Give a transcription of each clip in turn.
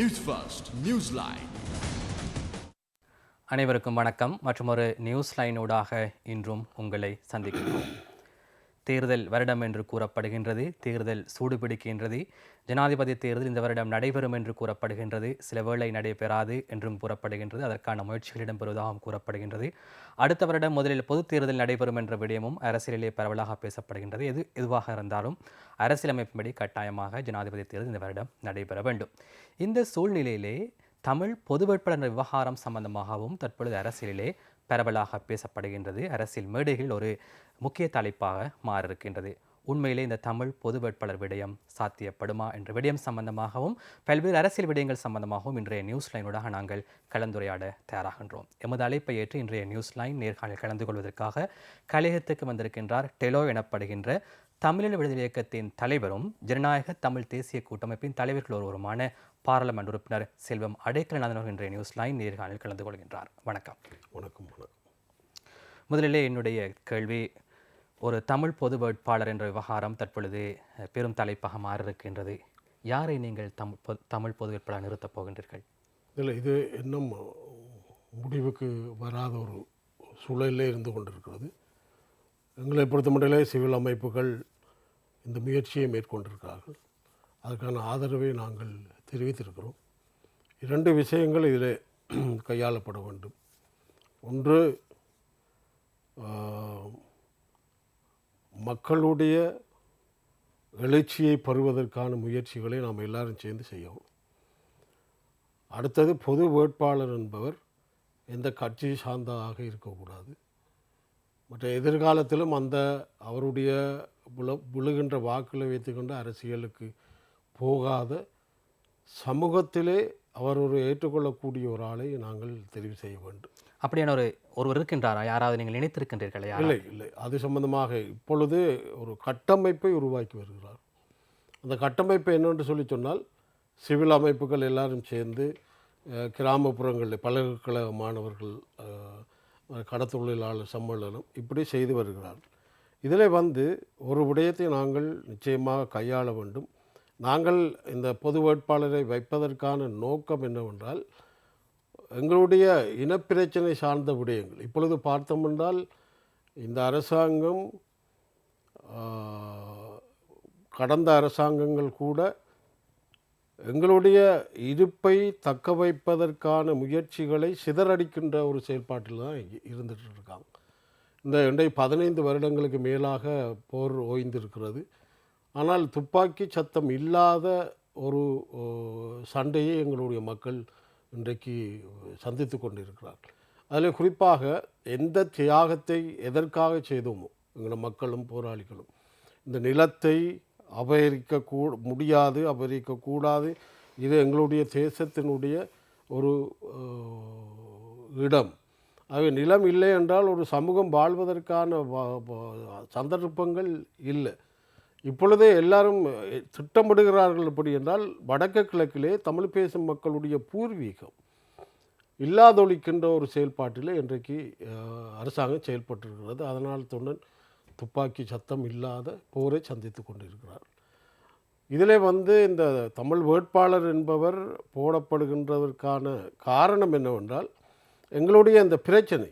News first news line அனைவருக்கும் வணக்கம். மற்றும் ஒரு நியூஸ் லைனோடாக இன்றும் உங்களை சந்திக்கிறோம். தேர்தல் வருடம் என்று கூறப்படுகின்றது தேர்தல் சூடுபிடிக்கின்றது. ஜனாதிபதி தேர்தல் இந்த வருடம் நடைபெறும் என்று கூறப்படுகின்றது. சில வேளை நடைபெறாது என்றும் கூறப்படுகின்றது. அதற்கான முயற்சிகள் இடம்பெறுவதாகவும் கூறப்படுகின்றது. அடுத்த வருடம் முதலில் பொதுத் தேர்தல் நடைபெறும் என்ற விடயமும் அரசியலிலே பரவலாக பேசப்படுகின்றது. எது எதுவாக இருந்தாலும் அரசியலமைப்பின்படி கட்டாயமாக ஜனாதிபதி தேர்தல் இந்த வருடம் நடைபெற வேண்டும். இந்த சூழ்நிலையிலே தமிழ் பொது வேட்பாளர் விவகாரம் சம்பந்தமாகவும் தற்பொழுது அரசியலிலே பரவலாக பேசப்படுகின்றது. அரசியல் மேடைகளில் ஒரு முக்கிய தலைப்பாக மாறியிருக்கின்றது. உண்மையிலே இந்த தமிழ் பொது வேட்பாளர் விடயம் சாத்தியப்படுமா என்ற விடயம் சம்பந்தமாகவும் பல்வேறு அரசியல் விடயங்கள் சம்பந்தமாகவும் இன்றைய நியூஸ் லைனூடாக நாங்கள் கலந்துரையாட தயாராகின்றோம். எமது அழைப்பை ஏற்று இன்றைய நியூஸ் லைன் நேர்காணல் கலந்து கொள்வதற்காக கலையகத்துக்கு வந்திருக்கின்றார் டெலோ எனப்படுகின்ற தமிழீழ விடுதலை இயக்கத்தின் தலைவரும் ஜனநாயக தமிழ் தேசிய கூட்டமைப்பின் தலைவர்கள் ஒருவருமான பாராளுமன்ற உறுப்பினர் செல்வம் அடைக்கலநாதன் இன்றைய நியூஸ் லைன் நேர்காணலில் கலந்து கொள்கின்றார். வணக்கம். வணக்கம் வணக்கம். முதலிலே என்னுடைய கேள்வி ஒரு தமிழ் பொது வேட்பாளர் என்ற விவகாரம் தற்பொழுது பெரும் தலைப்பாக மாறியிருக்கின்றது. யாரை நீங்கள் தமிழ் பொது தமிழ் பொது வேட்பாளர் நிறுத்தப் போகின்றீர்கள்? இல்லை இது இன்னும் முடிவுக்கு வராத ஒரு சூழலிலே இருந்து கொண்டிருக்கிறது. எங்களை பொறுத்தமட்டிலே சிவில் அமைப்புகள் இந்த முயற்சியை மேற்கொண்டிருக்கிறார்கள். அதற்கான ஆதரவை நாங்கள் தெரிவித்திருக்கிறோம். இரண்டு விஷயங்கள் இதில் கையாளப்பட வேண்டும். ஒன்று மக்களுடைய எழுச்சியை பெறுவதற்கான முயற்சிகளை நாம் எல்லாரும் சேர்ந்து செய்யவும். அடுத்தது பொது வேட்பாளர் என்பவர் எந்த கட்சி சார்ந்ததாக இருக்கக்கூடாது. மற்ற எதிர்காலத்திலும் அந்த அவருடைய விழு விழுகின்ற வாக்குகளை வைத்துக்கொண்டு அரசியலுக்கு போகாத சமூகத்திலே அவர் ஒரு ஏற்றுக்கொள்ளக்கூடிய ஒரு ஆளை நாங்கள் தெரிவு செய்ய வேண்டும். அப்படியான ஒரு ஒருவர் இருக்கின்றாரா? யாராவது நீங்கள் நினைத்திருக்கின்றீர்களா? இல்லை இல்லை. அது சம்பந்தமாக இப்பொழுது ஒரு கட்டமைப்பை உருவாக்கி வருகிறார். அந்த கட்டமைப்பு என்னவென்று சொல்லி சொன்னால் சிவில் அமைப்புகள் எல்லாரும் சேர்ந்து கிராமப்புறங்களில் பல்கலைக்கழக மாணவர்கள் கடத்தொழிலாளர் சம்மேளனம் இப்படி செய்து வருகிறார். இதில் வந்து ஒரு விடயத்தை நாங்கள் நிச்சயமாக கையாள வேண்டும். நாங்கள் இந்த பொது வேட்பாளரை வைப்பதற்கான நோக்கம் என்னவென்றால் எங்களுடைய இனப்பிரச்சனை சார்ந்த விடயங்கள். இப்பொழுது பார்த்தோம் என்றால் இந்த அரசாங்கம் கடந்த அரசாங்கங்கள் கூட எங்களுடைய இருப்பை தக்க வைப்பதற்கான முயற்சிகளை சிதறடிக்கின்ற ஒரு செயல்பாட்டில் தான் இ- இருந்துட்டு இருக்காங்க இந்த இன்றைய பதினைந்து வருடங்களுக்கு மேலாக போர் ஓய்ந்திருக்கிறது. ஆனால் துப்பாக்கி சத்தம் இல்லாத ஒரு சண்டையை எங்களுடைய மக்கள் இன்றைக்கு சந்தித்து கொண்டிருக்கிறார்கள். அதில் குறிப்பாக எந்த தியாகத்தை எதற்காக செய்தோமோ எங்களோட மக்களும் போராளிகளும் இந்த நிலத்தை அபகரிக்க கூ முடியாது அபகரிக்கக்கூடாது இது எங்களுடைய தேசத்தினுடைய ஒரு இடம். ஆகவே நிலம் இல்லை என்றால் ஒரு சமூகம் வாழ்வதற்கான வ- சந்தர்ப்பங்கள் இல்லை. இப்பொழுதே எல்லாரும் திட்டமிடுகிறார்கள் எப்படி என்றால் வடக்கு கிழக்கிலே தமிழ் பேசும் மக்களுடைய பூர்வீகம். இல்லாதொழிக்கின்ற ஒரு செயல்பாட்டில் இன்றைக்கு அரசாங்கம் செயல்பட்டிருக்கிறது. அதனால் தொண்டன் துப்பாக்கி சத்தம் இல்லாத போரை சந்தித்து கொண்டிருக்கிறார். இதிலே வந்து இந்த தமிழ் வேட்பாளர் என்பவர் போடப்படுகின்றதற்கான காரணம் என்னவென்றால் எங்களுடைய அந்த பிரச்சனை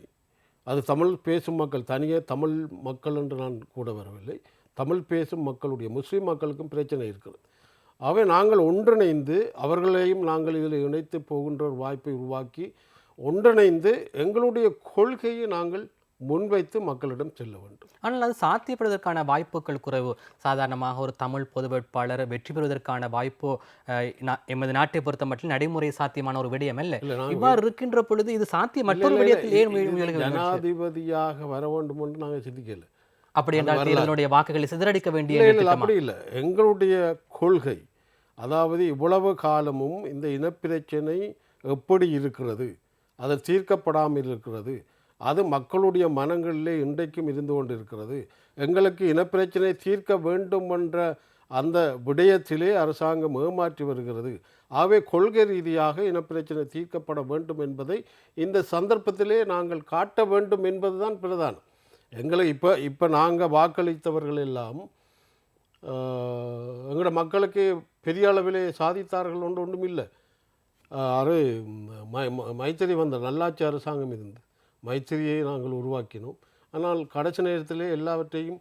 அது தமிழ் பேசும் மக்கள் தனியே தமிழ் மக்கள் என்று நான் கூட வரவில்லை. தமிழ் பேசும் மக்களுடைய முஸ்லீம் மக்களுக்கும் பிரச்சனை இருக்கிறது ஆகவே நாங்கள் ஒன்றிணைந்து அவர்களையும் நாங்கள் இதில் இணைத்து போகின்ற ஒரு வாய்ப்பை உருவாக்கி ஒன்றிணைந்து எங்களுடைய கொள்கையை நாங்கள் முன்வைத்து மக்களிடம் செல்ல வேண்டும். ஆனால் அது சாத்தியப்படுவதற்கான வாய்ப்புகள் குறைவு. சாதாரணமாக ஒரு தமிழ் பொது வேட்பாளர் வெற்றி பெறுவதற்கான வாய்ப்போ எமது நாட்டை பொறுத்த மட்டும் நடைமுறை சாத்தியமான ஒரு விடயம் அல்ல. இவ்வாறு இருக்கின்ற பொழுது இது சாத்தியம் மற்றொரு விடயத்தில் ஏன்? ஜனாதிபதியாக வர வேண்டும் என்று நாங்கள் சிந்திக்கல அப்படி என்றால் தேர்தலுடைய வாக்குகளை சிதறடிக்க வேண்டிய? அப்படி இல்லை. எங்களுடைய கொள்கை அதாவது இவ்வளவு காலமும் இந்த இனப்பிரச்சனை எப்படி இருக்கிறது அது தீர்க்கப்படாமல் இருக்கிறது அது மக்களுடைய மனங்களிலே இன்றைக்கும் இருந்து கொண்டு இருக்கிறது எங்களுக்கு இனப்பிரச்சனை தீர்க்க வேண்டும் என்ற அந்த விடயத்திலே அரசாங்கம் ஏமாற்றி வருகிறது. ஆகவே கொள்கை ரீதியாக இனப்பிரச்சனை தீர்க்கப்பட வேண்டும் என்பதை இந்த சந்தர்ப்பத்திலே நாங்கள் காட்ட வேண்டும் என்பதுதான் பிரதானம். எங்களை இப்போ இப்போ நாங்கள் வாக்களித்தவர்கள் எல்லாம் எங்களோட மக்களுக்கு பெரிய அளவிலே சாதித்தார்கள் ஒன்று ஒன்றும் இல்லை. அது மைத்திரி வந்த நல்லாட்சி அரசாங்கம் இருந்து மைத்திரியை நாங்கள் உருவாக்கினோம். ஆனால் கடைசி நேரத்தில் எல்லாவற்றையும்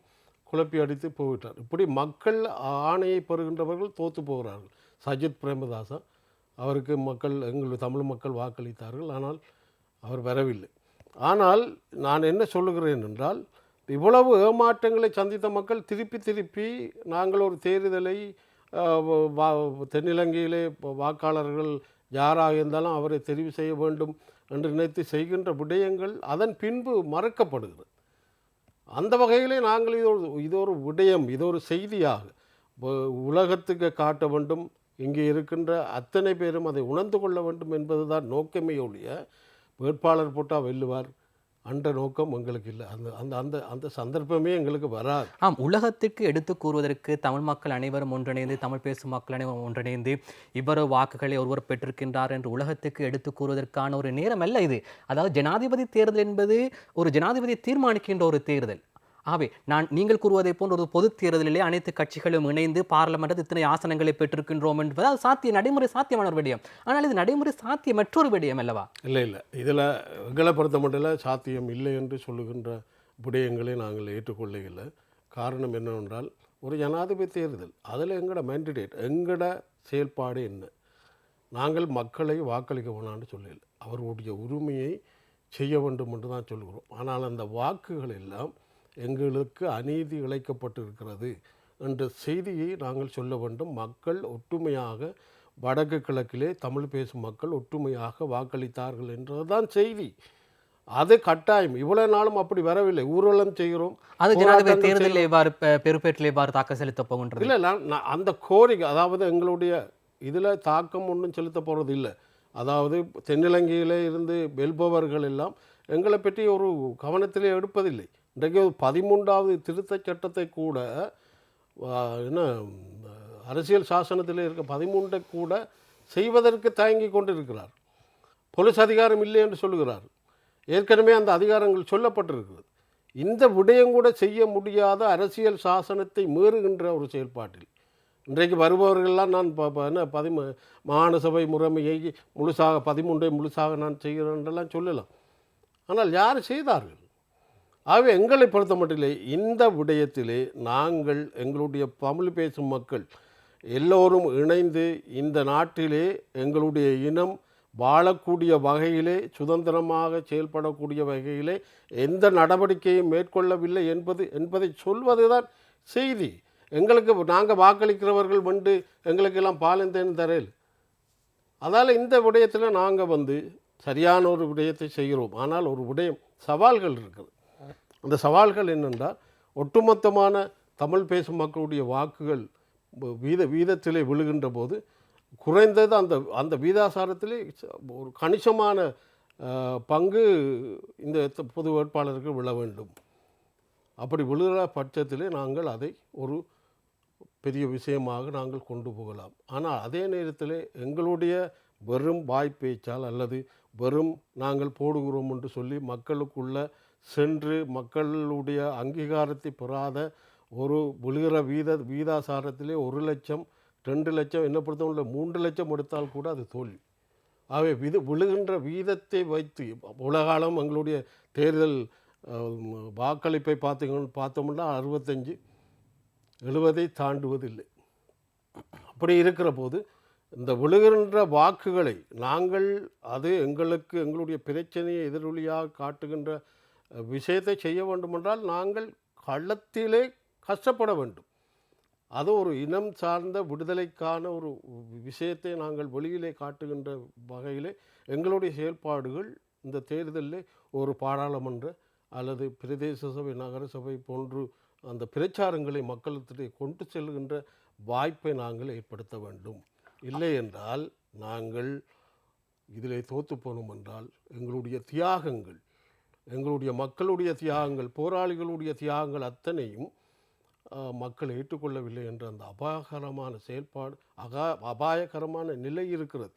குழப்பி அடித்து போய்விட்டார். இப்படி மக்கள் ஆணையை பெறுகின்றவர்கள் தோற்று போகிறார்கள். சஜித் பிரேமதாசா அவருக்கு மக்கள் எங்கள் தமிழ் மக்கள் வாக்களித்தார்கள். ஆனால் அவர் வரவில்லை. ஆனால் நான் என்ன சொல்லுகிறேன் என்றால் இவ்வளவு ஏமாற்றங்களை சந்தித்த மக்கள் திருப்பி திருப்பி நாங்கள் ஒரு தேர்தலை தென்னிலங்கையிலே வாக்காளர்கள் யாராக இருந்தாலும் அவரை தெரிவு செய்ய வேண்டும் என்று நினைத்து செய்கின்ற விடயங்கள் அதன் பின்பு மறக்கப்படுகிறது. அந்த வகையிலே நாங்கள் இது ஒரு இது ஒரு விடயம் இது ஒரு செய்தியாக உலகத்துக்கு காட்ட வேண்டும் இங்கே இருக்கின்ற அத்தனை பேரும் அதை உணர்ந்து கொள்ள வேண்டும் என்பதுதான் நோக்கமே ஒழிய வேட்பாளர் போட்டால் வெல்லுவார். அன்ற நோக்கம் எங்களுக்கு இல்லை. அந்த அந்த அந்த அந்த சந்தர்ப்பமே எங்களுக்கு வராது. ஆம் உலகத்திற்கு எடுத்து கூறுவதற்கு தமிழ் மக்கள் அனைவரும் ஒன்றிணைந்து தமிழ் பேசும் மக்கள் அனைவரும் ஒன்றிணைந்து இவ்வளவு வாக்குகளை ஒருவர் பெற்றிருக்கின்றார் என்று உலகத்துக்கு எடுத்து கூறுவதற்கான ஒரு நேரம் அல்ல இது. அதாவது ஜனாதிபதி தேர்தல் என்பது ஒரு ஜனாதிபதியை தீர்மானிக்கின்ற ஒரு தேர்தல். ஆகவே நான் நீங்கள் கூறுவதை போன்ற ஒரு பொது தேர்தலிலே அனைத்து கட்சிகளும் இணைந்து பார்லமெண்டத்தில் இத்தனை ஆசனங்களை பெற்றிருக்கின்றோம் என்பது அது சாத்திய நடைமுறை சாத்தியமான ஒரு விடயம். ஆனால் இது நடைமுறை சாத்திய மற்றொரு விடயம் அல்லவா? இல்லை இல்லை. இதில் எங்களை பொறுத்த மட்டும் சாத்தியம் இல்லை என்று சொல்லுகின்ற விடயங்களை நாங்கள் ஏற்றுக்கொள்ளவில்லை. காரணம் என்னவென்றால் ஒரு ஜனாதிபதி தேர்தல் அதில் எங்களோட மேண்டிடேட் எங்களோட செயல்பாடு என்ன? நாங்கள் மக்களை வாக்களிக்க வேணான்னு சொல்லல அவர்களுடைய உரிமையை செய்ய வேண்டும் என்று தான் சொல்கிறோம். ஆனால் அந்த வாக்குகள் எல்லாம் எங்களுக்கு அநீதி இழைக்கப்பட்டிருக்கிறது என்ற செய்தியை நாங்கள் சொல்ல வேண்டும். மக்கள் ஒற்றுமையாக வடக்கு கிழக்கிலே தமிழ் பேசும் மக்கள் ஒற்றுமையாக வாக்களித்தார்கள் என்றதுதான் செய்தி. அது கட்டாயம். இவ்வளவு நாளும் அப்படி வரவில்லை. ஊர்வலம் செய்கிறோம். அது ஜனாதிபதி தேர்தலில் எவ்வாறு பெ- பெறுபேற்றில் எவ்வாறு தாக்கல் செலுத்தப் போகின்றது? இல்லை அந்த கோரிக்கை அதாவது எங்களுடைய இதில் தாக்கம் ஒன்றும் செலுத்த போகிறது இல்லை. அதாவது தென்னிலங்கையிலே இருந்து வெல்பவர்கள் எல்லாம் எங்களை பற்றி ஒரு கவனத்திலே எடுப்பதில்லை. இன்றைக்கு ஒரு பதிமூன்றாவது திருத்தச் சட்டத்தை கூட என்ன அரசியல் சாசனத்தில் இருக்க பதிமூன்றை கூட செய்வதற்கு தயங்கி கொண்டிருக்கிறார். போலீஸ் அதிகாரம் இல்லை என்று சொல்லுகிறார். ஏற்கனவே அந்த அதிகாரங்கள் சொல்லப்பட்டிருக்கிறது. இந்த விடயம் கூட செய்ய முடியாத அரசியல் சாசனத்தை மீறுகின்ற ஒரு செயல்பாட்டில். இன்றைக்கு வருபவர்கள்லாம் நான் ப- என்ன பதிம மாகாண சபை முறைமையை முழுசாக பதிமூன்றை முழுசாக நான் செய்கிறேன் என்றெல்லாம் சொல்லலாம். ஆனால் யார் செய்தார்கள்? ஆகவே எங்களை பொறுத்த மட்டிலே இந்த விடயத்திலே நாங்கள் எங்களுடைய தமிழ் பேசும் மக்கள் எல்லோரும் இணைந்து இந்த நாட்டிலே எங்களுடைய இனம் வாழக்கூடிய வகையிலே சுதந்திரமாக செயல்படக்கூடிய வகையிலே எந்த நடவடிக்கையும் மேற்கொள்ளவில்லை என்பது என்பதை சொல்வதுதான் செய்தி. எங்களுக்கு நாங்கள் வாக்களிக்கிறவர்கள் வந்து எங்களுக்கெல்லாம் பாலந்தேன் தரையில் அதால் இந்த விடயத்தில் நாங்கள் வந்து சரியான ஒரு விடயத்தை செய்கிறோம். ஆனால் ஒரு விடயம் சவால்கள் இருக்குது. அந்த சவால்கள் என்னென்றால் ஒட்டுமொத்தமான தமிழ் பேசும் மக்களுடைய வாக்குகள் வீத வீதத்திலே விழுகின்ற போது குறைந்தது அந்த அந்த வீதாசாரத்திலே ச- ஒரு கணிசமான பங்கு இந்த பொது வேட்பாளருக்கு விழ வேண்டும். அப்படி விழுகிற பட்சத்திலே நாங்கள் அதை ஒரு பெரிய விஷயமாக நாங்கள் கொண்டு போகலாம். ஆனால் அதே நேரத்தில் எங்களுடைய வெறும் வாய்ப்பேச்சால் அல்லது வெறும் நாங்கள் போடுகிறோம் என்று சொல்லி மக்களுக்குள்ள சென்று மக்களுடைய அங்கீகாரத்தை பெறாத ஒரு விழுகிற வீத வீதாசாரத்திலே ஒரு லட்சம் ரெண்டு லட்சம் என்ன பொறுத்தவரை மூன்று லட்சம் எடுத்தால் கூட அது தோல்வி. ஆகவே விது விழுகின்ற வீதத்தை வைத்து உலகாலம் எங்களுடைய தேர்தல் வாக்களிப்பை பார்த்தீங்க பார்த்தோம்னா அறுபத்தஞ்சு எழுவதை தாண்டுவதில்லை. அப்படி இருக்கிற போது இந்த விழுகின்ற வாக்குகளை நாங்கள் அது எங்களுக்கு எங்களுடைய பிரச்சனையை எதிரொலியாக காட்டுகின்ற விஷயத்தை செய்ய வேண்டுமென்றால் நாங்கள் களத்திலே கஷ்டப்பட வேண்டும். அது ஒரு இனம் சார்ந்த விடுதலைக்கான ஒரு விஷயத்தை நாங்கள் வெளியிலே காட்டுகின்ற வகையிலே எங்களுடைய செயல்பாடுகள் இந்த தேர்தலில் ஒரு பாராளுமன்ற அல்லது பிரதேச சபை நகர சபை போன்று அந்த பிரச்சாரங்களை மக்களிடத்திலே கொண்டு செல்கின்ற வாய்ப்பை நாங்கள் ஏற்படுத்த வேண்டும். இல்லை என்றால் நாங்கள் இதிலே தோற்று போனோம் என்றால் எங்களுடைய தியாகங்கள் எங்களுடைய மக்களுடைய தியாகங்கள் போராளிகளுடைய தியாகங்கள் அத்தனையும் மக்கள் ஏற்றுக்கொள்ளவில்லை என்ற அந்த அபாயகரமான செயல்பாடு அகா அபாயகரமான நிலை இருக்கிறது.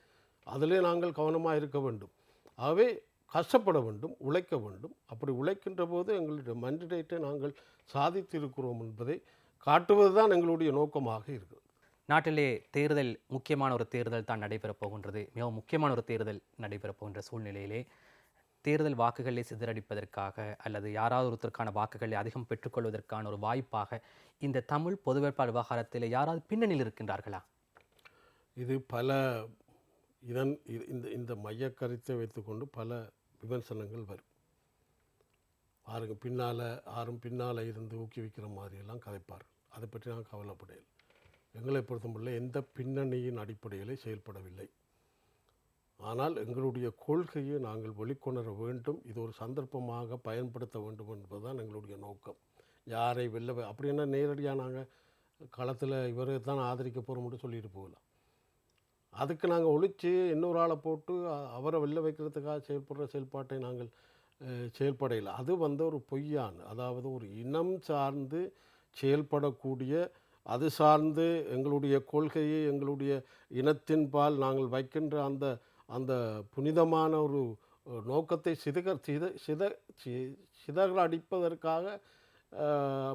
அதிலே நாங்கள் கவனமாக இருக்க வேண்டும். ஆகவே கஷ்டப்பட வேண்டும் உழைக்க வேண்டும். அப்படி உழைக்கின்ற போது எங்களுடைய மண்டிடேட்டை நாங்கள் சாதித்திருக்கிறோம் என்பதை காட்டுவது தான் எங்களுடைய நோக்கமாக இருக்கிறது. நாட்டிலே தேர்தல் முக்கியமான ஒரு தேர்தல் தான் நடைபெறப் போகின்றது. மிகவும் முக்கியமான ஒரு தேர்தல் நடைபெறப் போகின்ற சூழ்நிலையிலே தேர்தல் வாக்குகளை சிதறடிப்பதற்காக அல்லது யாராவது ஒருத்தருக்கான வாக்குகளை அதிகம் பெற்றுக்கொள்வதற்கான ஒரு வாய்ப்பாக இந்த தமிழ் பொது வேட்பாளர் விவகாரத்தில் யாராவது பின்னணியில் இருக்கின்றார்களா? இது பல இதன் இது- இந்த இந்த மைய கருத்தை வைத்துக்கொண்டு பல விமர்சனங்கள் வரும். பாருங்க பின்னால் யாரும் பின்னால் இருந்து ஊக்குவிக்கிற மாதிரியெல்லாம் கதைப்பார். அதை பற்றி நான் கவலைப்படையில் எங்களை பொறுத்தமல்ல எந்த பின்னணியின் அடிப்படையிலே செயல்படவில்லை. ஆனால் எங்களுடைய கொள்கையை நாங்கள் வெளிக்கொணர வேண்டும். இது ஒரு சந்தர்ப்பமாக பயன்படுத்த வேண்டும் என்பதுதான் எங்களுடைய நோக்கம். யாரை வெல்ல அப்படின்னா நேரடியாக நாங்கள் களத்தில் இவரை தான் ஆதரிக்க போகிறோம்னு சொல்லிட்டு போகலாம் அதுக்கு நாங்கள் ஒழித்து இன்னொரு ஆளை போட்டு அவரை வெளில வைக்கிறதுக்காக செயல்படுற செயல்பாட்டை நாங்கள் செயல்படையில். அது வந்து ஒரு பொய்யான் அதாவது ஒரு இனம் சார்ந்து செயல்படக்கூடிய அது சார்ந்து எங்களுடைய கொள்கையை எங்களுடைய இனத்தின்பால் நாங்கள் வைக்கின்ற அந்த அந்த புனிதமான ஒரு நோக்கத்தை சிதக சித சித சி- அடிப்பதற்காக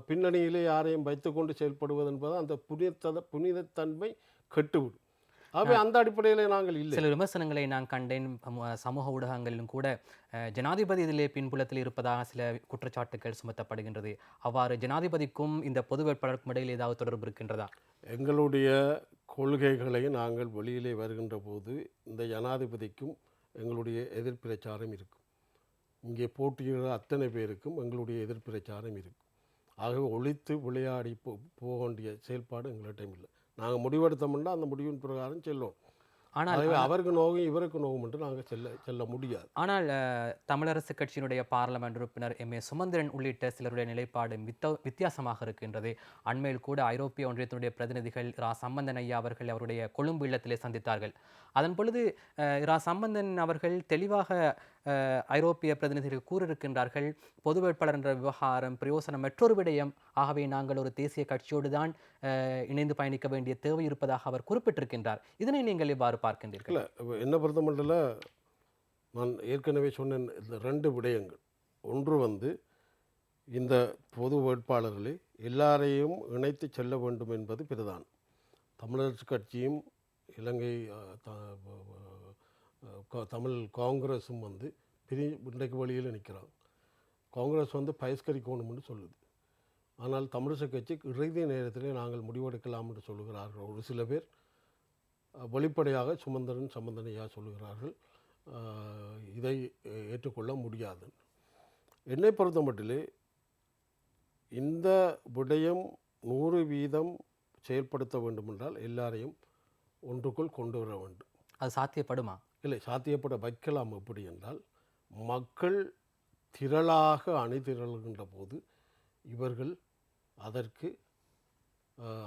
பின்னணியிலே யாரையும் வைத்துக்கொண்டு செயல்படுவது என்பது அந்த புனித புனிதத்தன்மை கெட்டுவிடும். ஆகவே அந்த அடிப்படையில் நாங்கள் இல்லை. சில விமர்சனங்களை நான் கண்டேன். சமூ- சமூக ஊடகங்களிலும் கூட ஜனாதிபதி இதிலே பின்புலத்தில் இருப்பதாக சில குற்றச்சாட்டுகள் சுமத்தப்படுகின்றது. அவ்வாறு ஜனாதிபதிக்கும் இந்த பொது வேட்பாளருக்கும் இடையில் ஏதாவது தொடர்பு இருக்கின்றதா? எங்களுடைய கொள்கைகளை நாங்கள் வெளியிலே வருகின்ற போது இந்த ஜனாதிபதிக்கும் எங்களுடைய எதிர்ப்பிரச்சாரம் இருக்கும். இங்கே போட்டியிடுற அத்தனை பேருக்கும் எங்களுடைய எதிர்ப்பிரச்சாரம் இருக்கும். ஆகவே ஒழித்து விளையாடி போ போக வேண்டிய செயல்பாடு எங்கள்கிட்ட இல்லை நாங்கள் முடிவெடுத்தோம்னா அந்த முடிவின் பிரகாரம் செல்வோம். ஆனால் அவருக்கு நோகும் இவருக்கு நோகும் என்று நாங்கள் செல்ல செல்ல முடியாது. ஆனால் தமிழரசு கட்சியினுடைய பார்லமெண்ட் உறுப்பினர் எம். ஏ. சுமந்திரன் உள்ளிட்ட சிலருடைய நிலைப்பாடு வித்த வித்தியாசமாக இருக்கின்றது. அண்மையில் கூட ஐரோப்பிய ஒன்றியத்தினுடைய பிரதிநிதிகள் ரா. சம்பந்தன் ஐயா அவர்கள் அவருடைய கொழும்பு இல்லத்திலே சந்தித்தார்கள். அதன் பொழுது அஹ், ரா. சம்பந்தன் அவர்கள் தெளிவாக ஐரோப்பிய பிரதிநிதிகள் கூறியிருக்கின்றார்கள் பொது வேட்பாளர் என்ற விவகாரம் பிரயோசனம் மற்றொரு விடயம். ஆகவே நாங்கள் ஒரு தேசிய கட்சியோடு தான் இணைந்து பயணிக்க வேண்டிய தேவை இருப்பதாக அவர் குறிப்பிட்டிருக்கின்றார். இதனை நீங்கள் இவ்வாறு பார்க்கின்றீர்கள்? என்ன பொறுத்த நான் ஏற்கனவே சொன்ன இந்த ரெண்டு விடயங்கள். ஒன்று வந்து இந்த பொது வேட்பாளர்களை எல்லாரையும் இணைத்து செல்ல வேண்டும் என்பது பிரதான். தமிழரசு கட்சியும் இலங்கை தமிழ் காங்கிரஸும் வந்து பிரி இன்றைக்கு வழியில் நிற்கிறாங்க காங்கிரஸ் வந்து பயஸ்கரிக்கணும்னு சொல்லுது. ஆனால் தமிழிசை கட்சி இறுதி நேரத்திலே நாங்கள் முடிவெடுக்கலாம் என்று சொல்லுகிறார்கள். ஒரு சில பேர் வெளிப்படையாக சுமந்திரன் சம்பந்தனையாக சொல்லுகிறார்கள். இதை ஏற்றுக்கொள்ள முடியாது. என்னை பொறுத்த மட்டிலே இந்த விடயம் நூறு வீதம் செயல்படுத்த வேண்டுமென்றால் எல்லாரையும் ஒன்றுக்குள் கொண்டு வர வேண்டும். அது சாத்தியப்படுமா? இல்லை சாத்தியப்பட வைக்கலாம் எப்படி என்றால் மக்கள் திரளாக அணிதிரள்கின்ற போது இவர்கள் அதற்கு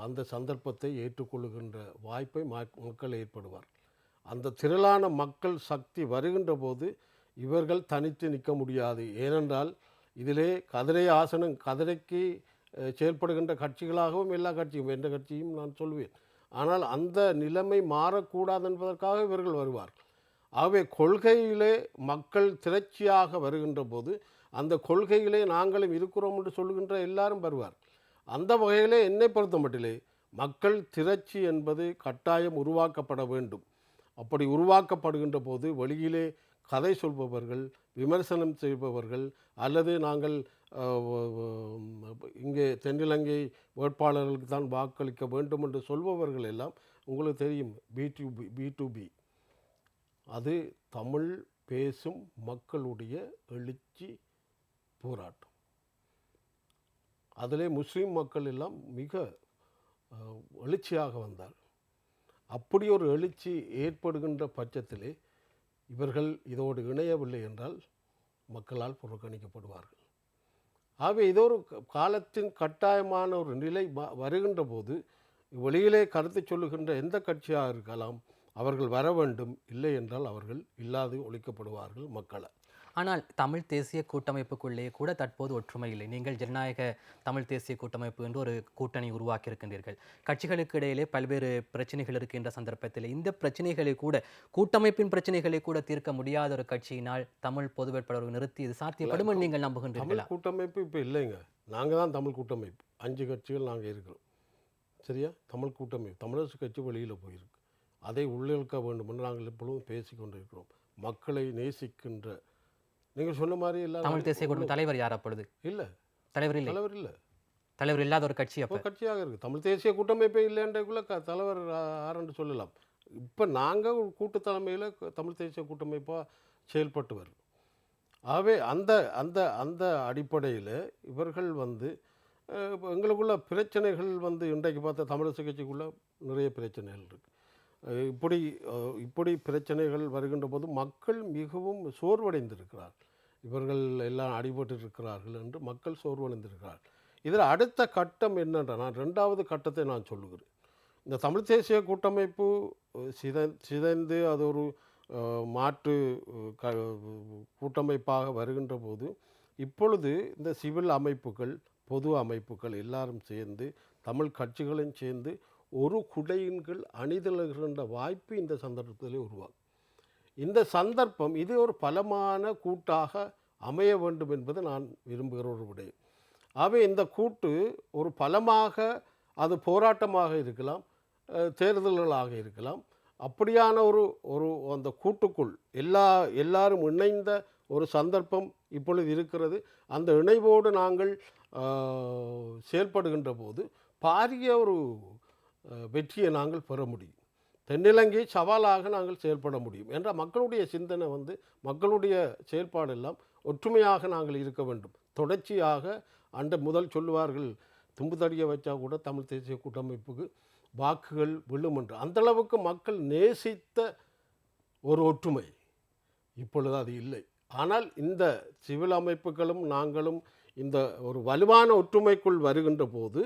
அந்த சந்தர்ப்பத்தை ஏற்றுக்கொள்கின்ற வாய்ப்பை மக்- மக்கள் ஏற்படுவார் அந்த திரளான மக்கள் சக்தி வருகின்ற போது இவர்கள் தனித்து நிற்க முடியாது. ஏனென்றால் இதிலே கதிரை ஆசனம் கதிரைக்கு செயல்படுகின்ற கட்சிகளாகவும் எல்லா கட்சியும் எந்த கட்சியும் நான் சொல்வேன். ஆனால் அந்த நிலைமை மாறக்கூடாது என்பதற்காக இவர்கள் வருவார்கள். ஆகவே கொள்கையிலே மக்கள் திரட்சியாக வருகின்ற போது அந்த கொள்கையிலே நாங்களும் இருக்கிறோம் என்று சொல்கின்ற எல்லாரும் வருவார். அந்த வகையிலே என்னை பொறுத்த மட்டிலே மக்கள் திரட்சி என்பது கட்டாயம் உருவாக்கப்பட வேண்டும். அப்படி உருவாக்கப்படுகின்ற போது வெளியிலே கதை சொல்பவர்கள் விமர்சனம் செய்பவர்கள் அல்லது நாங்கள் இங்கே தென்னிலங்கை வேட்பாளர்களுக்கு தான் வாக்களிக்க வேண்டும் என்று சொல்பவர்கள் எல்லாம் உங்களுக்கு தெரியும் P to P P to P அது தமிழ் பேசும் மக்களுடைய எழுச்சி போராட்டம். அதிலே முஸ்லீம் மக்கள் எல்லாம் மிக எழுச்சியாக வந்தார். அப்படி ஒரு எழுச்சி ஏற்படுகின்ற பட்சத்திலே இவர்கள் இதோடு இணையவில்லை என்றால் மக்களால் புறக்கணிக்கப்படுவார்கள். ஆகவே இது ஒரு க- காலத்தின் கட்டாயமான ஒரு நிலை வ- வருகின்ற போது வெளியிலே கருத்து சொல்லுகின்ற எந்த கட்சியாக இருக்கலாம் அவர்கள் வர வேண்டும். இல்லை என்றால் அவர்கள் இல்லாது ஒழிக்கப்படுவார்கள் மக்களை. ஆனால் தமிழ் தேசிய கூட்டமைப்புக்குள்ளே கூட தற்போது ஒற்றுமை இல்லை. நீங்கள் ஜனநாயக தமிழ் தேசிய கூட்டமைப்பு என்று ஒரு கூட்டணி உருவாக்கி இருக்கின்றீர்கள் கட்சிகளுக்கு இடையிலே பல்வேறு பிரச்சனைகள் இருக்கின்ற சந்தர்ப்பத்தில் இந்த பிரச்சனைகளை கூட கூட்டமைப்பின் பிரச்சனைகளை கூட தீர்க்க முடியாத ஒரு கட்சியினால் தமிழ் பொது வேட்பாளரை நிறுத்தி இது சாத்தியப்படும் நீங்கள் நம்புகின்றீர்களா? கூட்டமைப்பு இப்போ இல்லைங்க. நாங்கள் தான் தமிழ் கூட்டமைப்பு. அஞ்சு கட்சிகள் நாங்கள் இருக்கிறோம். சரியா? தமிழ் கூட்டமை தமிழரசு கட்சி வெளியில் போயிருக்கு. அதை உள்ளிழுக்க வேண்டும் என்று நாங்கள் எப்பொழுதும் பேசிக் கொண்டிருக்கிறோம் மக்களை நேசிக்கின்ற நீங்கள் சொன்ன மாதிரி எல்லாம் தமிழ் தேசிய கூட்டணி தலைவர் யார் அப்பொழுது? இல்லை. தலைவர் இல்லை. தலைவர் இல்லை. தலைவர் இல்லாத ஒரு கட்சி அப்ப. கட்சியாக இருக்குது தமிழ் தேசிய கூட்டமைப்பே இல்லைன்றக்குள்ள க தலைவர் ஆரண்டு சொல்லலாம். இப்போ நாங்கள் கூட்டு தலைமையில் தமிழ் தேசிய கூட்டமைப்பாக செயல்பட்டு வருகிறோம் ஆகவே அந்த அந்த அந்த அடிப்படையில் இவர்கள் வந்து எங்களுக்குள்ள பிரச்சனைகள் வந்து இன்றைக்கு பார்த்த தமிழரசு கட்சிக்குள்ள நிறைய பிரச்சனைகள் இருக்குது இப்படி இப்படி பிரச்சனைகள் வருகின்ற போது மக்கள் மிகவும் சோர்வடைந்திருக்கிறார் இவர்கள் எல்லாம் அடிபட்டு இருக்கிறார்கள் என்று மக்கள் சோர்வடைந்திருக்கிறார் இதில் அடுத்த கட்டம் என்னென்ற நான் ரெண்டாவது கட்டத்தை நான் சொல்லுகிறேன். இந்த தமிழ் தேசிய கூட்டமைப்பு சிதை சிதைந்து அது ஒரு மாற்று க கூட்டமைப்பாக வருகின்ற போது இப்பொழுது இந்த சிவில் அமைப்புகள் பொது அமைப்புகள் எல்லாரும் சேர்ந்து தமிழ் கட்சிகளும் சேர்ந்து ஒரு குடையின் கீழ் அணிதலுகின்ற வாய்ப்பு இந்த சந்தர்ப்பத்திலே உருவாகும். இந்த சந்தர்ப்பம் இது ஒரு பலமான கூட்டாக அமைய வேண்டும் என்பது நான் விரும்புகிற ஒரு விடயம். ஆகவே இந்த கூட்டு ஒரு பலமாக அது போராட்டமாக இருக்கலாம் தேர்தல்களாக இருக்கலாம். அப்படியான ஒரு ஒரு அந்த கூட்டுக்குள் எல்லா எல்லாரும் இணைந்த ஒரு சந்தர்ப்பம் இப்பொழுது இருக்கிறது. அந்த இணைவோடு நாங்கள் செயல்படுகின்ற போது பாரிய ஒரு வெற்றியை நாங்கள் பெற முடியும். தென்னிலங்கை சவாலாக நாங்கள் செயல்பட முடியும் என்ற மக்களுடைய சிந்தனை வந்து மக்களுடைய செயல்பாடு எல்லாம் ஒற்றுமையாக நாங்கள் இருக்க வேண்டும். தொடர்ச்சியாக அண்ட முதல் சொல்லுவார்கள் தும்பு தடிய வச்சா கூட தமிழ் தேசிய கூட்டமைப்புக்கு வாக்குகள் விழும் என்று. அந்தளவுக்கு மக்கள் நேசித்த ஒரு ஒற்றுமை. இப்பொழுது அது இல்லை. ஆனால் இந்த சிவில் அமைப்புகளும் நாங்களும் இந்த ஒரு வலுவான ஒற்றுமைக்குள் வருகின்ற போது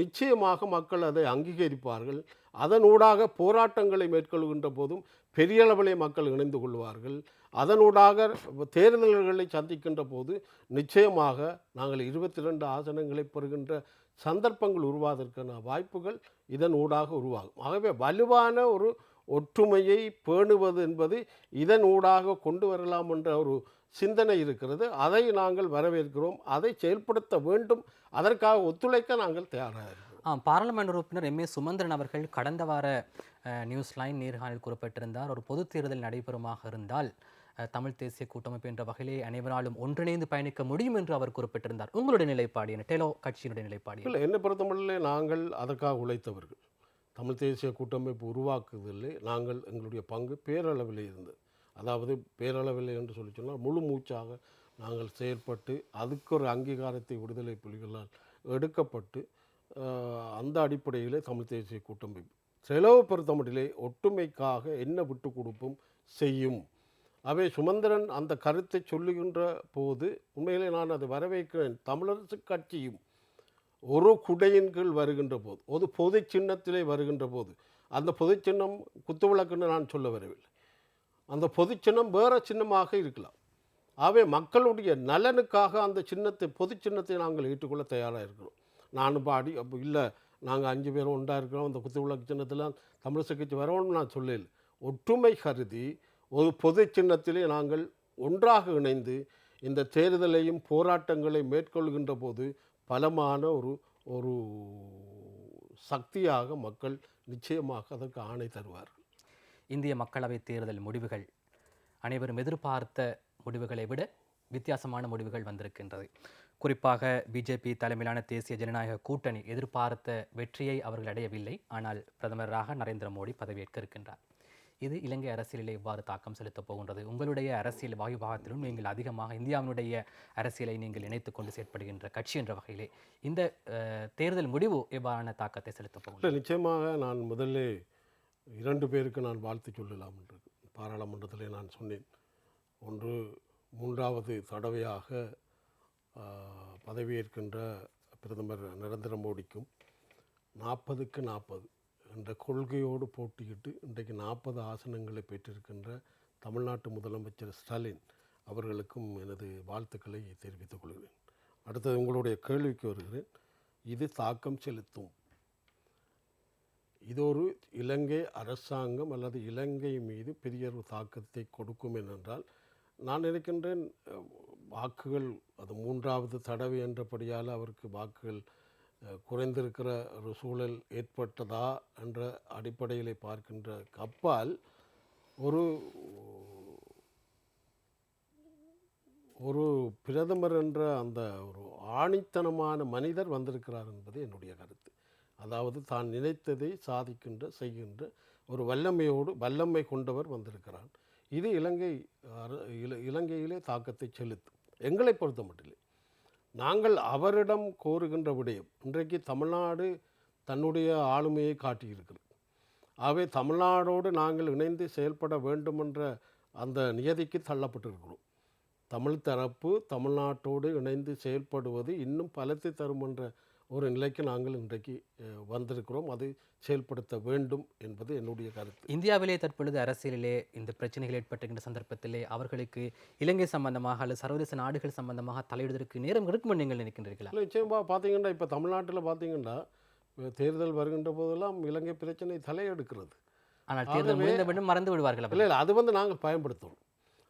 நிச்சயமாக மக்கள் அதை அங்கீகரிப்பார்கள். அதனூடாக போராட்டங்களை மேற்கொள்கின்ற போதும் பெரிய அளவிலே மக்கள் இணைந்து கொள்வார்கள். அதனூடாக தேர்தல்களை சந்திக்கின்ற போது நிச்சயமாக நாங்கள் இருபத்தி ரெண்டு ஆசனங்களை பெறுகின்ற சந்தர்ப்பங்கள் உருவாவதற்கான வாய்ப்புகள் இதன் ஊடாக உருவாகும். ஆகவே வலுவான ஒரு ஒற்றுமையை பேணுவது என்பது இதன் ஊடாக கொண்டு வரலாம் என்ற ஒரு சிந்தனை இருக்கிறது. அதை நாங்கள் வரவேற்கிறோம். அதை செயல்படுத்த வேண்டும் அதற்காக ஒத்துழைக்க நாங்கள் தயாராக இருக்கிறோம் ஆ பாராளுமன்ற உறுப்பினர் எம் ஏ சுமந்திரன் அவர்கள் கடந்த வார நியூஸ் லைன் நேர்காணல் குறிப்பிட்டிருந்தார் ஒரு பொதுத் தேர்தல் நடைபெறுமாக இருந்தால் தமிழ் தேசிய கூட்டமைப்பு என்ற வகையிலே அனைவராலும் ஒன்றிணைந்து பயணிக்க முடியும் என்று அவர் குறிப்பிட்டிருந்தார். உங்களுடைய நிலைப்பாடு என்ன? டெலோ கட்சியினுடைய நிலைப்பாடு? இல்லை என்னை பொறுத்தமட்டிலே நாங்கள் அதற்காக உழைத்தவர்கள். தமிழ் தேசிய கூட்டமைப்பு உருவாக்குவதிலே நாங்கள் எங்களுடைய பங்கு பேரளவில் இருந்தது. அதாவது பேரளவில் என்று சொல்லி சொன்னால் முழு மூச்சாக நாங்கள் செயற்பட்டு அதுக்கு ஒரு அங்கீகாரத்தை விடுதலை புலிகளால் எடுக்கப்பட்டு அந்த அடிப்படையிலே தமிழ் தேசிய கூட்டமைப்பு செலவு பொறுத்தமட்டிலே ஒற்றுமைக்காக என்ன விட்டு கொடுப்பும் செய்யும். அவை சுமந்திரன் அந்த கருத்தை சொல்லுகின்ற போது உண்மையிலே நான் அதை வரவேற்கிறேன். தமிழரசு கட்சியும் ஒரு குடையின் கீழ் வருகின்ற போது ஒரு பொது சின்னத்திலே வருகின்ற போது அந்த பொது சின்னம் குத்துவிளக்குன்னு நான் சொல்ல வரவில்லை. அந்த பொது சின்னம் வேறு சின்னமாக இருக்கலாம். ஆகவே மக்களுடைய நலனுக்காக அந்த சின்னத்தை பொது சின்னத்தை நாங்கள் ஏற்றுக்கொள்ள தயாராக இருக்கிறோம். நானும் பாடி அப்போ இல்லை நாங்கள் அஞ்சு பேரும் ஒன்றா இருக்கிறோம். அந்த குத்துவிளக்கு சின்னத்தில் தமிழிசை கட்சி வரணும்னு நான் சொல்லல. ஒற்றுமை கருதி ஒரு பொது சின்னத்திலே நாங்கள் ஒன்றாக இணைந்து இந்த தேர்தலையும் போராட்டங்களை மேற்கொள்கின்ற போது பலமான ஒரு ஒரு சக்தியாக மக்கள் நிச்சயமாக அதற்கு ஆணை தருவார்கள். இந்திய மக்களவைத் தேர்தல் முடிவுகள் அனைவரும் எதிர்பார்த்த முடிவுகளை விட வித்தியாசமான முடிவுகள் வந்திருக்கின்றது. குறிப்பாக பிஜேபி தலைமையிலான தேசிய ஜனநாயக கூட்டணி எதிர்பார்த்த வெற்றியை அவர்கள் அடையவில்லை. ஆனால் பிரதமராக நரேந்திர மோடி பதவியேற்க இருக்கின்றார். இது இலங்கை அரசியலில் எவ்வாறு தாக்கம் செலுத்தப் போகின்றது. உங்களுடைய அரசியல் வாயுபாகத்திலும் நீங்கள் அதிகமாக இந்தியாவினுடைய அரசியலை நீங்கள் இணைத்துக் கொண்டு செயற்படுகின்ற கட்சி என்ற வகையிலே இந்த தேர்தல் முடிவு எவ்வாறான தாக்கத்தை செலுத்தப் போகிறது நிச்சயமாக நான் முதல்ல இரண்டு பேருக்கு நான் வாழ்த்து சொல்லலாம் என்று பாராளுமன்றத்திலே நான் சொன்னேன். ஒன்று மூன்றாவது தடவையாக பதவியேற்கின்ற பிரதமர் நரேந்திர மோடிக்கும் நாற்பதுக்கு நாற்பது என்ற கொள்கையோடு போட்டியிட்டு இன்றைக்கு நாற்பது ஆசனங்களை பெற்றிருக்கின்ற தமிழ்நாட்டு முதலமைச்சர் ஸ்டாலின் அவர்களுக்கும் எனது வாழ்த்துக்களை தெரிவித்துக் கொள்கிறேன். அடுத்தது உங்களுடைய கேள்விக்கு வருகிறேன். இது தாக்கம் செலுத்தும். இது ஒரு இலங்கை அரசாங்கம் அல்லது இலங்கை மீது பெரிய ஒரு தாக்கத்தை கொடுக்கும் என்றால் நான் நினைக்கின்றேன் வாக்குகள் அது மூன்றாவது தடவை என்றபடியால் அவருக்கு வாக்குகள் குறைந்திருக்கிற ஒரு சூழல் ஏற்பட்டதா என்ற அடிப்படையில் பார்க்கின்ற கப்பால் ஒரு ஒரு பிரதமர் என்ற அந்த ஒரு ஆணித்தனமான மனிதர் வந்திருக்கிறார் என்பது என்னுடைய கருத்து. அதாவது தான் நினைத்ததை சாதிக்கின்ற செய்கின்ற ஒரு வல்லமையோடு வல்லமை கொண்டவர் வந்திருக்கிறார். இது இலங்கை இல- இலங்கையிலே தாக்கத்தை செலுத்தும். எங்களை பொறுத்த மட்டும் நாங்கள் அவரிடம் கோருகின்ற விடயம் இன்றைக்கு தமிழ்நாடு தன்னுடைய ஆளுமையை காட்டியிருக்கிறது. ஆகவே தமிழ்நாடோடு நாங்கள் இணைந்து செயல்பட வேண்டுமென்ற அந்த நியதிக்கு தள்ளப்பட்டிருக்கிறோம். தமிழ் தரப்பு தமிழ்நாட்டோடு இணைந்து செயல்படுவது இன்னும் பலத்தை தரும் என்ற ஒரு நிலைக்கு நாங்கள் இன்றைக்கு வந்திருக்கிறோம். அது செயல்படுத்த வேண்டும் என்பது என்னுடைய கருத்து. இந்தியாவிலே தற்பொழுது அரசியலிலே இந்த பிரச்சனைகள் ஏற்பட்டுகின்ற சந்தர்ப்பத்திலே அவர்களுக்கு இலங்கை சம்பந்தமாக அல்லது சர்வதேச நாடுகள் சம்பந்தமாக தலையிடுவதற்கு நேரம் இருக்கும் என்று நீங்கள் நினைக்கின்றீர்களா? நிச்சயமாக பார்த்தீங்கன்னா இப்போ தமிழ்நாட்டில் பார்த்தீங்கன்னா தேர்தல் வருகின்ற போதெல்லாம் இலங்கை பிரச்சனை தலையெடுக்கிறது. ஆனால் தேர்தல் முடிந்த மறந்து விடுவார்கள் இல்லை இல்லை அது வந்து நாங்கள் பயன்படுத்துவோம்.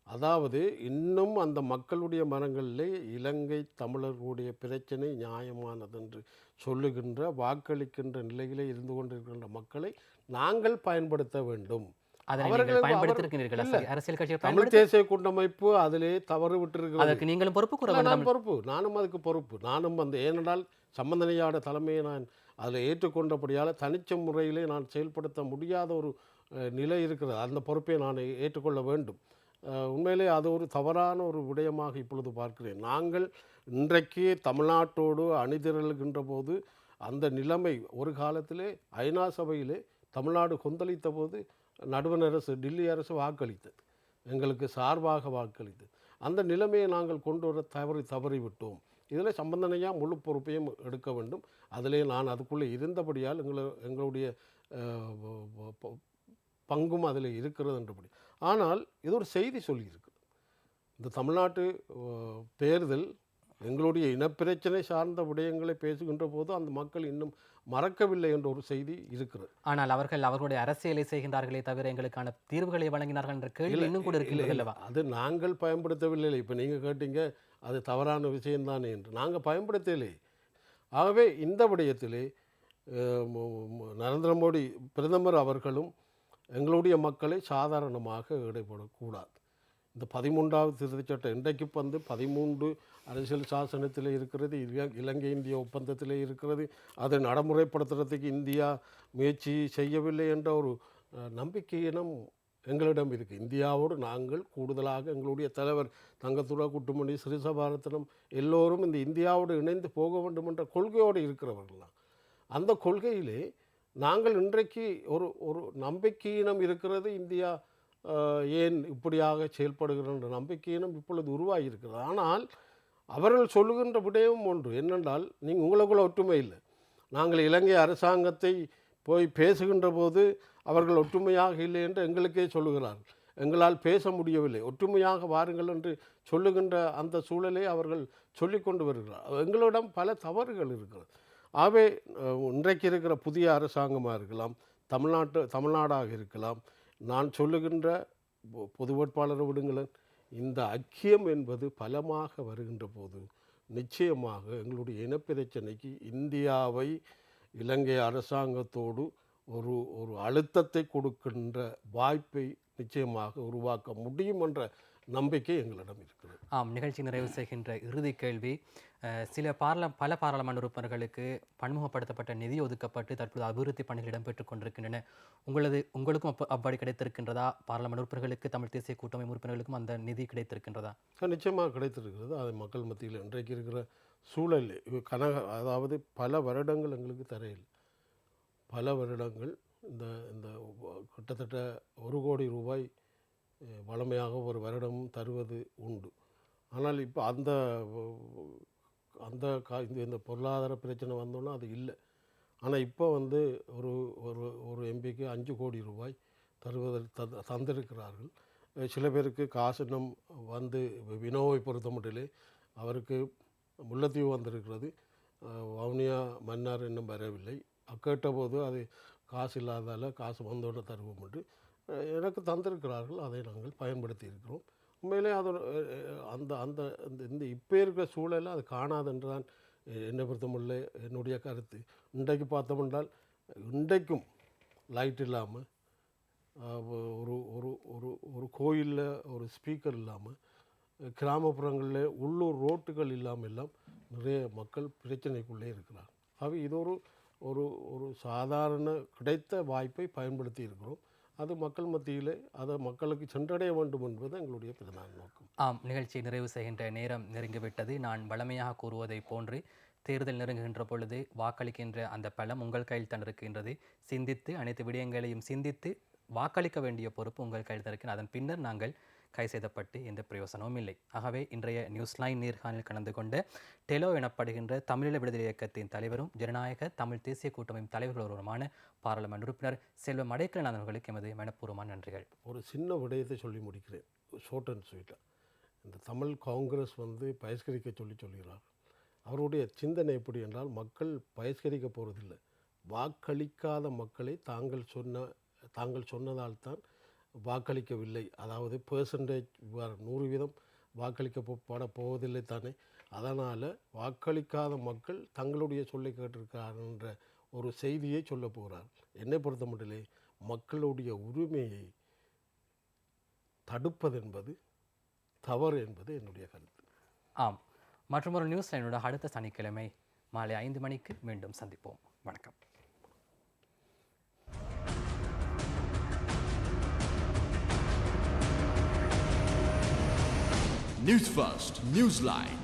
அதாவது இன்னும் அந்த மக்களுடைய மனங்களிலே இலங்கை தமிழர்களுடைய பிரச்சனை நியாயமானது என்று சொல்லுகின்ற வாக்களிக்கின்ற நிலையிலே இருந்து கொண்டிருக்கின்ற மக்களை நாங்கள் பயன்படுத்த வேண்டும். தமிழ் தேசிய கூட்டமைப்பு அதிலே தவறு விட்டிருக்கிறது. அதற்கு நீங்களும் பொறுப்பு நான் பொறுப்பு நானும் அதுக்கு பொறுப்பு. நானும் அந்த ஏனென்றால் சம்பந்தனையாட தலைமையை நான் அதில் ஏற்றுக்கொண்டபடியால் தனிச்ச முறையிலே நான் செயல்படுத்த முடியாத ஒரு நிலை இருக்கிறது. அந்த பொறுப்பை நான் ஏற்றுக்கொள்ள வேண்டும். உண்மையிலே அது ஒரு தவறான ஒரு விடயமாக இப்பொழுது பார்க்கிறேன். நாங்கள் இன்றைக்கு தமிழ்நாட்டோடு அணிதிரல்கின்ற போது அந்த நிலைமை ஒரு காலத்திலே ஐநா சபையிலே தமிழ்நாடு கொந்தளித்த போது நடுவண் அரசு டில்லி அரசு வாக்களித்தது. எங்களுக்கு சார்பாக வாக்களித்தது. அந்த நிலைமையை நாங்கள் கொண்டு வர தவறி தவறிவிட்டோம். இதில் சம்பந்தனையாக முழு பொறுப்பையும் எடுக்க வேண்டும். அதிலே நான் அதுக்குள்ளே இருந்தபடியால் எங்களை எங்களுடைய பங்கும் அதில் இருக்கிறது என்றபடி ஆனால் இது ஒரு செய்தி சொல்லியிருக்கு. இந்த தமிழ்நாட்டு தேர்தல் எங்களுடைய இனப்பிரச்சனை சார்ந்த விடயங்களை பேசுகின்ற போது அந்த மக்கள் இன்னும் மறக்கவில்லை என்ற ஒரு செய்தி இருக்கிறது. ஆனால் அவர்கள் அவர்களுடைய அரசியலை செய்கின்றார்களே தவிர எங்களுக்கான தீர்வுகளை வழங்கினார்கள் என்ற கேள்வி இன்னும் கூட இருக்கின்றது அல்லவா? அது நாங்கள் பயன்படுத்தவில்லை. இப்போ நீங்கள் கேட்டீங்க அது தவறான விஷயம்தானே என்று. நாங்கள் பயன்படுத்தலை ஆகவே இந்த விடயத்திலே நரேந்திர மோடி பிரதமர் அவர்களும் எங்களுடைய மக்களை சாதாரணமாக ஈடுபடக்கூடாது இந்த பதிமூன்றாவது திருத்தச்சட்டம் இன்றைக்கு வந்து பதிமூன்று அரசியல் சாசனத்தில் இருக்கிறது இலங்கை இந்திய ஒப்பந்தத்தில் இருக்கிறது. அதை நடைமுறைப்படுத்துறதுக்கு இந்தியா முயற்சி செய்யவில்லை என்ற ஒரு நம்பிக்கையினம் எங்களிடம் இருக்குது இந்தியாவோடு நாங்கள் கூடுதலாக எங்களுடைய தலைவர் தங்கத்துரா குட்டுமணி சிறிசபாரத்தனம் எல்லோரும் இந்த இந்தியாவோடு இணைந்து போக வேண்டும் என்ற கொள்கையோடு இருக்கிறவர்கள் தான் அந்த கொள்கையிலே நாங்கள் இன்றைக்கு ஒரு ஒரு நம்பிக்கையினம் இருக்கிறது இந்தியா ஏன் இப்படியாக செயல்படுகிற நம்பிக்கையினம் இப்பொழுது உருவாகி இருக்கிறது ஆனால் அவர்கள் சொல்லுகின்ற விடயம் ஒன்று என்னென்றால் நீங்கள் உங்களுக்குள்ள ஒற்றுமை இல்லை. நாங்கள் இலங்கை அரசாங்கத்தை போய் பேசுகின்ற போது அவர்கள் ஒற்றுமையாக இல்லை என்று எங்களுக்கே சொல்லுகிறார்கள். எங்களால் பேச முடியவில்லை. ஒற்றுமையாக வாருங்கள் என்று சொல்லுகின்ற அந்த சூழலை அவர்கள் சொல்லிக்கொண்டு வருகிறார். எங்களிடம் பல தவறுகள் இருக்கிறது. ஆகவே இன்றைக்கு இருக்கிற புதிய அரசாங்கமாக இருக்கலாம் தமிழ்நாட்டு தமிழ்நாடாக இருக்கலாம் நான் சொல்லுகின்ற பொ- பொது வேட்பாளரை விடுங்களேன். இந்த ஐக்கியம் என்பது பலமாக வருகின்ற போது நிச்சயமாக எங்களுடைய இனப்பிரச்சனைக்கு இந்தியாவை இலங்கை அரசாங்கத்தோடு ஒரு ஒரு அழுத்தத்தை கொடுக்கின்ற வாய்ப்பை நிச்சயமாக உருவாக்க முடியும் என்ற நம்பிக்கை எங்களிடம் இருக்கிறது. ஆம் நிகழ்ச்சி நிறைவு செய்கின்ற இறுதி கேள்வி. சில பார்ல பல பாராளுமன்ற உறுப்பினர்களுக்கு பன்முகப்படுத்தப்பட்ட நிதி ஒதுக்கப்பட்டு தற்போது அபிவிருத்தி பணிகள் இடம்பெற்றுக் கொண்டிருக்கின்றன. உங்களது உங்களுக்கும் அப்ப அவ்வாறு கிடைத்திருக்கின்றதா? பாராளுமன்ற உறுப்பினர்களுக்கு தமிழ் தேசிய கூட்டமை உறுப்பினர்களுக்கும் அந்த நிதி கிடைத்திருக்கின்றதா? நிச்சயமாக கிடைத்திருக்கிறது. அது மக்கள் மத்தியில் இன்றைக்கு இருக்கிற சூழல். கனக அதாவது பல வருடங்கள் எங்களுக்கு தரையில். பல வருடங்கள் இந்த இந்த கிட்டத்தட்ட ஒரு கோடி ரூபாய் வளமையாக வழமையாக ஒரு வருடம் தருவது உண்டு. ஆனால் இப்போ அந்த அந்த கா இந்த இந்த பொருளாதார பிரச்சனை வந்தோன்னா அது இல்லை. ஆனால் இப்போ வந்து ஒரு ஒரு ஒரு எம்பிக்கு அஞ்சு கோடி ரூபாய் தருவதற்கு தந்த தந்திருக்கிறார்கள். சில பேருக்கு காசு இன்னும் வந்து வினோவை பொறுத்த மட்டிலே அவருக்கு முல்லைத்தீவு வந்திருக்கிறது. வவுனியா மன்னார் இன்னும் வரவில்லை. கேட்டபோது அது காசு இல்லாதால் காசு வந்தோட தருவோம் என்று எனக்கு தந்திருக்கிறார்கள். அதை நாங்கள் பயன்படுத்தி இருக்கிறோம் உண்மையிலே அது அந்த அந்த இந்த- இந்த இப்போ இருக்கிற சூழலில் அது காணாது என்று தான் என்னை பொறுத்தமுள்ள என்னுடைய கருத்து. இன்றைக்கு பார்த்தோம்னால் இன்றைக்கும் லைட் இல்லாமல் ஒரு ஒரு ஒரு ஒரு கோயிலில் ஒரு ஸ்பீக்கர் இல்லாமல் கிராமப்புறங்களில் உள்ளூர் ரோட்டுகள் இல்லாமல் எல்லாம் நிறைய மக்கள் பிரச்சனைக்குள்ளே இருக்கிறார் ஆக இது ஒரு ஒரு ஒரு சாதாரண கிடைத்த வாய்ப்பை பயன்படுத்தி இருக்கிறோம். அது மக்கள் மத்தியிலே அதை மக்களுக்கு சென்றடைய வேண்டும் என்பது எங்களுடைய பிரதான நோக்கம். ஆம் நிகழ்ச்சியை நிறைவு செய்கின்ற நேரம் நெருங்கிவிட்டது. நான் வழமையாக கூறுவதைப் போன்று தேர்தல் நெருங்குகின்ற பொழுது வாக்களிக்கின்ற அந்த பலம் உங்கள் கையில் தான் இருக்கின்றது. சிந்தித்து அனைத்து விடயங்களையும் சிந்தித்து வாக்களிக்க வேண்டிய பொறுப்பு உங்கள் கையில் தான் இருக்கிறது அதன் பின்னர் நாங்கள் கை செய்தப்பட்டு எந்த பிரயோசனமும் இல்லை. ஆகவே இன்றைய நியூஸ்லைன் நேர்காணலில் கலந்து கொண்டு டெலோ எனப்படுகின்ற தமிழீழ விடுதலை இயக்கத்தின் தலைவரும் ஜனநாயக தமிழ் தேசிய கூட்டமைப்பின் தலைவர்கள் ஒருவருமான பாராளுமன்ற உறுப்பினர் செல்வம் அடைக்கலநாதன் அவர்களுக்கு எமது மனப்பூர்வமான நன்றிகள். ஒரு சின்ன விடயத்தை சொல்லி முடிக்கிறேன். ஷோர்ட் அண்ட் ஸ்வீட்டாக இந்த தமிழ் காங்கிரஸ் வந்து பகிஷ்கரிக்க சொல்லி சொல்கிறார். அவருடைய சிந்தனை எப்படி என்றால் மக்கள் பகிஷ்கரிக்க போகிறதில்லை வாக்களிக்காத மக்களை தாங்கள் சொன்ன தாங்கள் சொன்னதால் தான் வாக்களிக்கவில்லை. அதாவது பெர்சன்டேஜ் நூறு வீதம் வாக்களிக்கப்பட போவதில்லை தானே. அதனால் வாக்களிக்காத மக்கள் தங்களுடைய சொல்லை கேட்டிருக்கிறார்ன்ற ஒரு செய்தியை சொல்ல போகிறார் என்னை பொறுத்த மட்டிலே மக்களுடைய உரிமையை தடுப்பது என்பது தவறு என்பது என்னுடைய கருத்து. ஆம். மற்றொரு நியூஸ் லைனோட அடுத்த சனிக்கிழமை மாலை ஐந்து மணிக்கு மீண்டும் சந்திப்போம். வணக்கம். News first. Newsline.